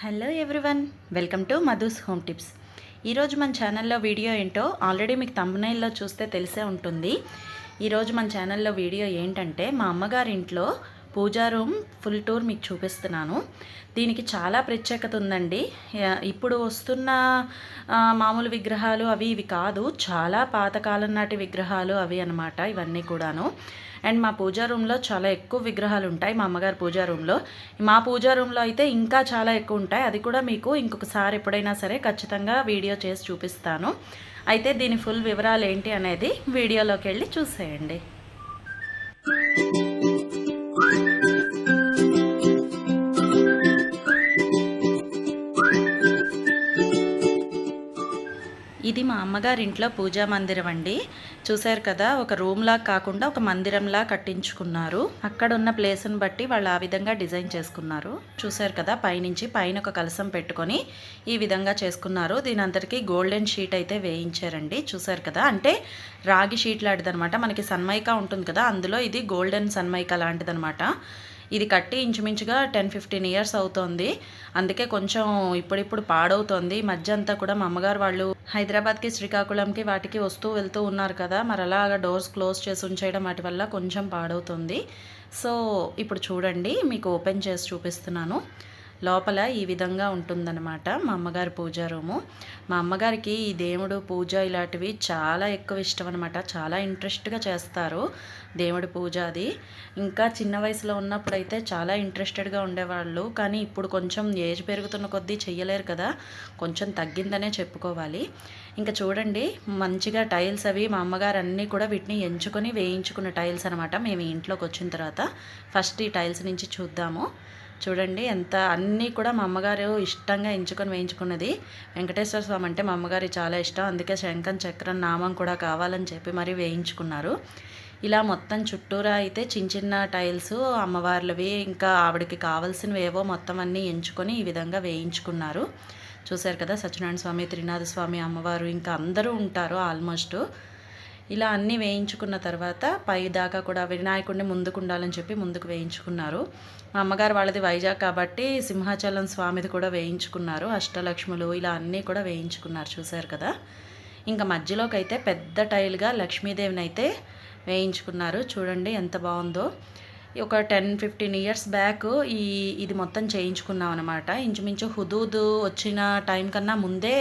Hello everyone welcome to Madhu's home tips. ఈరోజు మన ఛానల్లో వీడియో ఏంటో ఆల్రెడీ మీకు తమ్మునైల్లో చూస్తే తెలిసే ఉంటుంది. ఈరోజు మన ఛానల్లో వీడియో ఏంటంటే మా అమ్మగారి ఇంట్లో పూజా రూమ్ ఫుల్ టూర్ మీకు చూపిస్తున్నాను. దీనికి చాలా ప్రత్యేకత ఉందండి. ఇప్పుడు వస్తున్న మామూలు విగ్రహాలు అవి ఇవి కాదు చాలా పాతకాలం నాటి విగ్రహాలు అవి అన్నమాట ఇవన్నీ కూడాను. అండ్ మా పూజా రూమ్లో చాలా ఎక్కువ విగ్రహాలు ఉంటాయి మా అమ్మగారి పూజా రూమ్లో. మా పూజా రూమ్లో అయితే ఇంకా చాలా ఎక్కువ ఉంటాయి. అది కూడా మీకు ఇంకొకసారి ఎప్పుడైనా సరే ఖచ్చితంగా వీడియో చేసి చూపిస్తాను. అయితే దీని ఫుల్ వివరాలు ఏంటి అనేది వీడియోలోకి వెళ్ళి చూసేయండి. ఇది మా అమ్మగారి ఇంట్లో పూజా మందిరం అండి. చూశారు కదా ఒక రూమ్లా కాకుండా ఒక మందిరంలా కట్టించుకున్నారు. అక్కడ ఉన్న ప్లేస్ని బట్టి వాళ్ళు ఆ విధంగా డిజైన్ చేసుకున్నారు. చూశారు కదా పైనుంచి పైన ఒక కలసం పెట్టుకొని ఈ విధంగా చేసుకున్నారు. దీని అందరికీ గోల్డెన్ షీట్ అయితే వేయించారండి. చూశారు కదా అంటే రాగి షీట్ లాంటిదనమాట మనకి సన్మైకా ఉంటుంది కదా అందులో ఇది గోల్డెన్ సన్మైకా లాంటిదనమాట ఇది కట్టి ఇంచుమించుగా టెన్ ఫిఫ్టీన్ ఇయర్స్ అవుతోంది. అందుకే కొంచెం ఇప్పుడిప్పుడు పాడవుతోంది. మధ్య అంతా కూడా మా అమ్మగారు వాళ్ళు హైదరాబాద్కి శ్రీకాకుళంకి వాటికి వస్తూ వెళ్తూ ఉన్నారు కదా. మరి అలాగా డోర్స్ క్లోజ్ చేసి ఉంచేయడం వాటి వల్ల కొంచెం పాడవుతుంది. సో ఇప్పుడు చూడండి మీకు ఓపెన్ చేసి చూపిస్తున్నాను. లోపల ఈ విధంగా ఉంటుందన్నమాట మా అమ్మగారి పూజా రూము. మా అమ్మగారికి ఈ దేవుడు పూజ ఇలాంటివి చాలా ఎక్కువ ఇష్టం అనమాట చాలా ఇంట్రెస్ట్గా చేస్తారు దేవుడి పూజ అది. ఇంకా చిన్న వయసులో ఉన్నప్పుడు అయితే చాలా ఇంట్రెస్టెడ్గా ఉండేవాళ్ళు. కానీ ఇప్పుడు కొంచెం ఏజ్ పెరుగుతున్న కొద్దీ చెయ్యలేరు కదా. కొంచెం తగ్గిందనే చెప్పుకోవాలి. ఇంకా చూడండి మంచిగా టైల్స్ అవి మా అమ్మగారు అన్నీ కూడా వీటిని ఎంచుకొని వేయించుకున్న టైల్స్ అనమాట మేము ఇంట్లోకి వచ్చిన తర్వాత. ఫస్ట్ ఈ టైల్స్ నుంచి చూద్దాము. చూడండి ఎంత అన్నీ కూడా మా అమ్మగారు ఇష్టంగా ఎంచుకొని వేయించుకున్నది. వెంకటేశ్వర స్వామి అంటే మా అమ్మగారి చాలా ఇష్టం. అందుకే శంఖం చక్రం నామం కూడా కావాలని చెప్పి మరి వేయించుకున్నారు. ఇలా మొత్తం చుట్టూరా అయితే చిన్న చిన్న టైల్స్ అమ్మవార్లవి ఇంకా ఆవిడకి కావాల్సినవి ఏవో మొత్తం అన్నీ ఎంచుకొని ఈ విధంగా వేయించుకున్నారు. చూశారు కదా సత్యనారాయణ స్వామి త్రినాథ స్వామి అమ్మవారు ఇంకా అందరూ ఉంటారు ఆల్మోస్ట్. ఇలా అన్నీ వేయించుకున్న తర్వాత పై దాకా కూడా వినాయకుడిని ముందుకు ఉండాలని చెప్పి ముందుకు వేయించుకున్నారు. మా అమ్మగారు వాళ్ళది వైజాగ్ కాబట్టి సింహాచలం స్వామిది కూడా వేయించుకున్నారు. అష్టలక్ష్ములు ఇలా అన్నీ కూడా వేయించుకున్నారు చూశారు కదా. ఇంకా మధ్యలోకి అయితే పెద్ద టైల్గా లక్ష్మీదేవిని అయితే వేయించుకున్నారు. చూడండి ఎంత బాగుందో. ఒక టెన్ ఫిఫ్టీన్ ఇయర్స్ బ్యాక్ ఈ ఇది మొత్తం చేయించుకున్నాం అనమాట ఇంచుమించు హుదూద్ వచ్చిన టైం కన్నా ముందే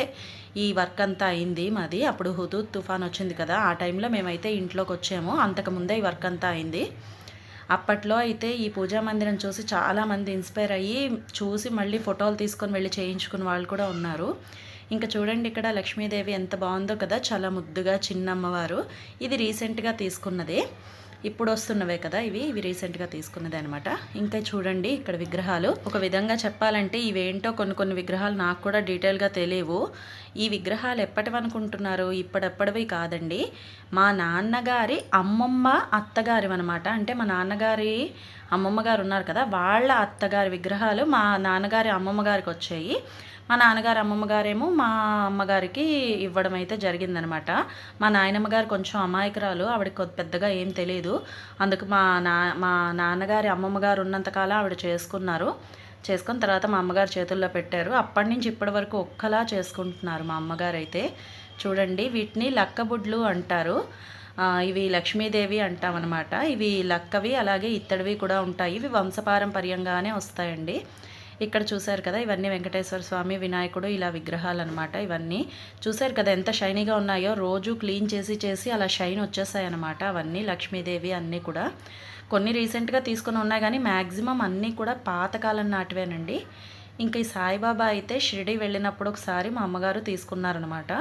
ఈ వర్క్ అంతా అయింది మాది. అప్పుడు హుదూద్ తుఫాన్ వచ్చింది కదా ఆ టైంలో మేమైతే ఇంట్లోకి వచ్చాము. అంతకుముందే ఈ వర్క్ అంతా అయింది. అప్పట్లో అయితే ఈ పూజా మందిరం చూసి చాలామంది ఇన్స్పైర్ అయ్యి చూసి మళ్ళీ ఫోటోలు తీసుకొని వెళ్ళి చేయించుకున్న వాళ్ళు కూడా ఉన్నారు. ఇంకా చూడండి ఇక్కడ లక్ష్మీదేవి ఎంత బాగుందో కదా చాలా ముద్దుగా చిన్న అమ్మవారు ఇది రీసెంట్గా తీసుకున్నది. ఇప్పుడు వస్తున్నవే కదా ఇవి. ఇవి రీసెంట్గా తీసుకున్నది అనమాట ఇంకా చూడండి ఇక్కడ విగ్రహాలు. ఒక విధంగా చెప్పాలంటే ఇవేంటో కొన్ని కొన్ని విగ్రహాలు నాకు కూడా డీటెయిల్గా తెలియవు. ఈ విగ్రహాలు ఎప్పటివనుకుంటున్నారు ఇప్పుడెప్పటివి కాదండి. మా నాన్నగారి అమ్మమ్మ అత్తగారి అనమాట అంటే మా నాన్నగారి అమ్మమ్మ గారు ఉన్నారు కదా వాళ్ళ అత్తగారి విగ్రహాలు మా నాన్నగారి అమ్మమ్మ గారికి వచ్చాయి మా నాన్నగారు అమ్మమ్మ గారేమో మా అమ్మగారికి ఇవ్వడం అయితే జరిగిందనమాట మా నాయనమ్మ గారు కొంచెం అమాయకురాలు ఆవిడకి కొద్ది పెద్దగా ఏం తెలియదు అందుకు మా నా మా నాన్నగారి అమ్మమ్మ గారు ఉన్నంతకాలం ఆవిడ చేసుకున్నారు. చేసుకొని తర్వాత మా అమ్మగారు చేతుల్లో పెట్టారు. అప్పటి నుంచి ఇప్పటి వరకు ఒక్కలా చేసుకుంటున్నారు మా అమ్మగారు అయితే చూడండి వీటిని లక్కబుడ్లు అంటారు. ఇవి లక్ష్మీదేవి అంటామన్నమాట. ఇవి లక్కవి అలాగే ఇత్తడివి కూడా ఉంటాయి. ఇవి వంశపారంపర్యంగానే వస్తాయండి. ఇక్కడ చూశారు కదా ఇవన్నీ వెంకటేశ్వర స్వామి వినాయకుడు ఇలా విగ్రహాలు అనమాట ఇవన్నీ. చూశారు కదా ఎంత షైనీగా ఉన్నాయో? రోజు క్లీన్ చేసి చేసి అలా షైన్ వచ్చేసాయి అనమాట అవన్నీ లక్ష్మీదేవి అన్నీ కూడా. కొన్ని రీసెంట్గా తీసుకుని ఉన్నాయి కానీ మ్యాక్సిమం అన్నీ కూడా పాతకాలం నాటివేనండి. ఇంకా ఈ సాయిబాబా అయితే షిరిడి వెళ్ళినప్పుడు ఒకసారి మా అమ్మగారు తీసుకున్నారనమాట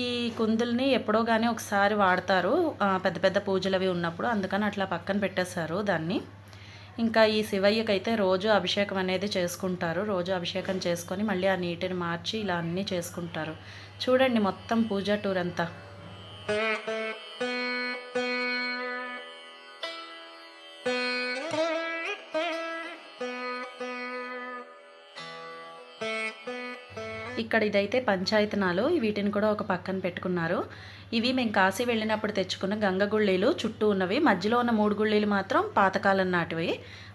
ఈ కుందుల్ని ఎప్పుడో కానీ ఒకసారి వాడతారు. పెద్ద పెద్ద పూజలు అవి ఉన్నప్పుడు అందుకని అట్లా పక్కన పెట్టేశారు దాన్ని. ఇంకా ఈ శివయ్యకైతే రోజు అభిషేకం అనేది చేసుకుంటారు. రోజు అభిషేకం చేసుకొని మళ్ళీ ఆ నీటిని మార్చి ఇలా అన్నీ చేసుకుంటారు. చూడండి మొత్తం పూజా టూర్ అంతా. ఇక్కడ ఇదైతే పంచాయతనాలు వీటిని కూడా ఒక పక్కన పెట్టుకున్నారు. ఇవి మేము కాశీ వెళ్ళినప్పుడు తెచ్చుకున్న గంగ గుళ్ళీలు చుట్టూ ఉన్నవి. మధ్యలో ఉన్న మూడు గుళ్ళీలు మాత్రం పాతకాలం నాటివి.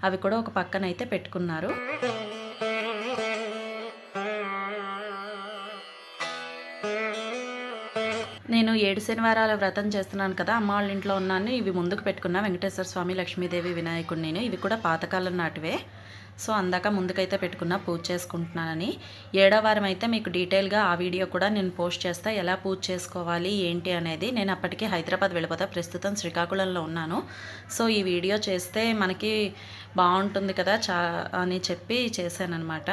అవి కూడా ఒక పక్కన అయితే పెట్టుకున్నారు. నేను ఏడు శనివారాల వ్రతం చేస్తున్నాను కదా. అమ్మ వాళ్ళ ఇంట్లో ఉన్నాను ఇవి ముందుకు పెట్టుకున్నా. వెంకటేశ్వర స్వామి లక్ష్మీదేవి వినాయకుడిని ఇవి కూడా పాతకాలం నాటివే. సో అందాక ముందుకైతే పెట్టుకున్న పూజ చేసుకుంటున్నానని. ఏడో వారం అయితే మీకు డీటెయిల్గా ఆ వీడియో కూడా నేను పోస్ట్ చేస్తా. ఎలా పూజ చేసుకోవాలి ఏంటి అనేది నేను అప్పటికి హైదరాబాద్ వెళ్ళిపోతా. ప్రస్తుతం శ్రీకాకుళంలో ఉన్నాను. సో ఈ వీడియో చేస్తే మనకి బాగుంటుంది కదా చా అని చెప్పి చేశానమాట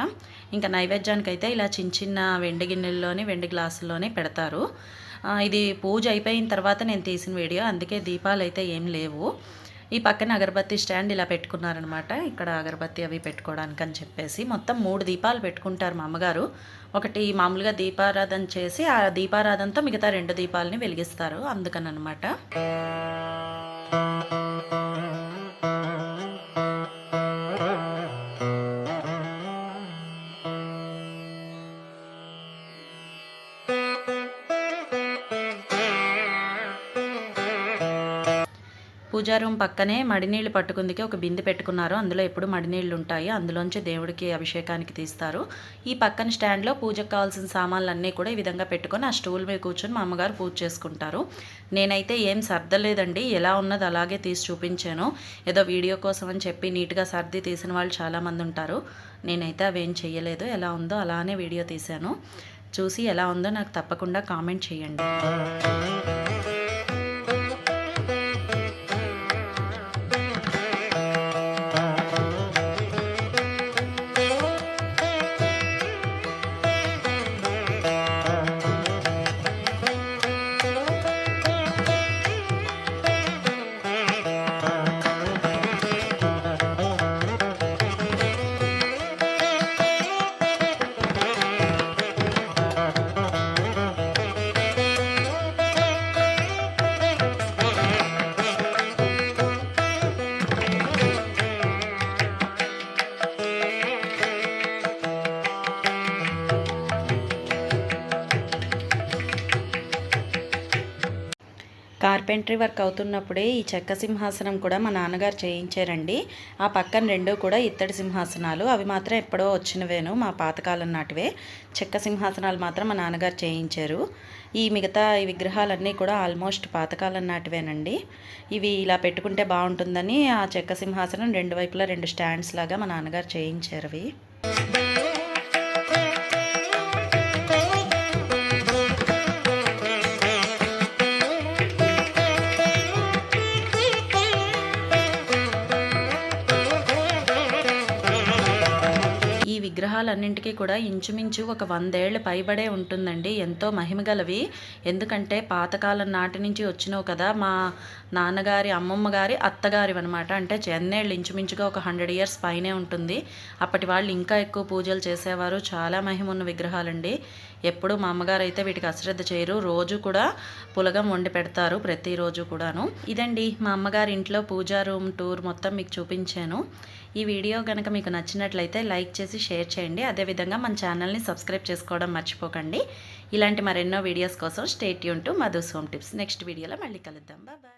ఇంకా నైవేద్యానికి అయితే ఇలా చిన్న చిన్న వెండి గిన్నెల్లోని వెండి గ్లాసుల్లోని పెడతారు. ఇది పూజ అయిపోయిన తర్వాత నేను తీసిన వీడియో. అందుకే దీపాలు అయితే ఏం లేవు. ఈ పక్కన అగరబత్తి స్టాండ్ ఇలా పెట్టుకున్నారనమాట. ఇక్కడ అగరబత్తి అవి పెట్టుకోవడానికి అని చెప్పేసి మొత్తం మూడు దీపాలు పెట్టుకుంటారు మా అమ్మగారు. ఒకటి మామూలుగా దీపారాధన చేసి ఆ దీపారాధనతో మిగతా రెండు దీపాలని వెలిగిస్తారు. అందుకని పూజా రూమ్ పక్కనే మడినీళ్ళు పట్టుకుందికి ఒక బిందె పెట్టుకున్నారు. అందులో ఎప్పుడు మడినీళ్ళు ఉంటాయి అందులోంచి దేవుడికి అభిషేకానికి తీస్తారు. ఈ పక్కన స్టాండ్లో పూజకు కావాల్సిన సామాన్లు అన్నీ కూడా ఈ విధంగా పెట్టుకొని ఆ స్టూల్ మీద కూర్చొని మా అమ్మగారు పూజ చేసుకుంటారు. నేనైతే ఏం సర్దలేదండి. ఎలా ఉన్నది అలాగే తీసి చూపించాను. ఏదో వీడియో కోసం అని చెప్పి నీట్గా సర్ది తీసిన వాళ్ళు చాలామంది ఉంటారు. నేనైతే అవేం చేయలేదు ఎలా ఉందో అలానే వీడియో తీశాను. చూసి ఎలా ఉందో నాకు తప్పకుండా కామెంట్ చేయండి. కార్పెంటరీ వర్క్ అవుతున్నప్పుడే ఈ చెక్క సింహాసనం కూడా మా నాన్నగారు చేయించారండి. ఆ పక్కన రెండు కూడా ఇత్తడి సింహాసనాలు. అవి మాత్రం ఎప్పుడో వచ్చినవేను మా పాతకాలం నాటివే. చెక్క సింహాసనాలు మాత్రం మా నాన్నగారు చేయించారు. ఈ మిగతా ఈ విగ్రహాలన్నీ కూడా ఆల్మోస్ట్ పాతకాలం నాటివేనండి. ఇవి ఇలా పెట్టుకుంటే బాగుంటుందని ఆ చెక్క సింహాసనం రెండు వైపులా రెండు స్టాండ్స్ లాగా మా నాన్నగారు చేయించారు అవి విగ్రహాలన్నింటికీ కూడా ఇంచుమించు ఒక వందేళ్ళ పైబడే ఉంటుందండి. ఎంతో మహిమగలవి ఎందుకంటే పాతకాలం నాటి నుంచి వచ్చినవి కదా మా నాన్నగారి అమ్మమ్మ గారి అత్తగారి అనమాట అంటే చెన్నేళ్ళు ఇంచుమించుగా ఒక హండ్రెడ్ ఇయర్స్ పైనే ఉంటుంది. అప్పటి వాళ్ళు ఇంకా ఎక్కువ పూజలు చేసేవారు. చాలా మహిమ ఉన్న విగ్రహాలండి. ఎప్పుడు మా అమ్మగారు అయితే వీటికి అశ్రద్ధ చేయరు. రోజు కూడా పులగం వండి పెడతారు ప్రతిరోజు కూడాను. ఇదండి మా అమ్మగారి ఇంట్లో పూజా రూమ్ టూర్ మొత్తం మీకు చూపించాను. ఈ వీడియో కనుక మీకు నచ్చినట్లయితే లైక్ చేసి షేర్ చేయండి. అదేవిధంగా మన ఛానల్ని సబ్స్క్రైబ్ చేసుకోవడం మర్చిపోకండి. ఇలాంటి మరెన్నో వీడియోస్ కోసం stay Yoon to Madhu's home tips. Next వీడియోలో మళ్ళీ కలుద్దాం. బాయ్.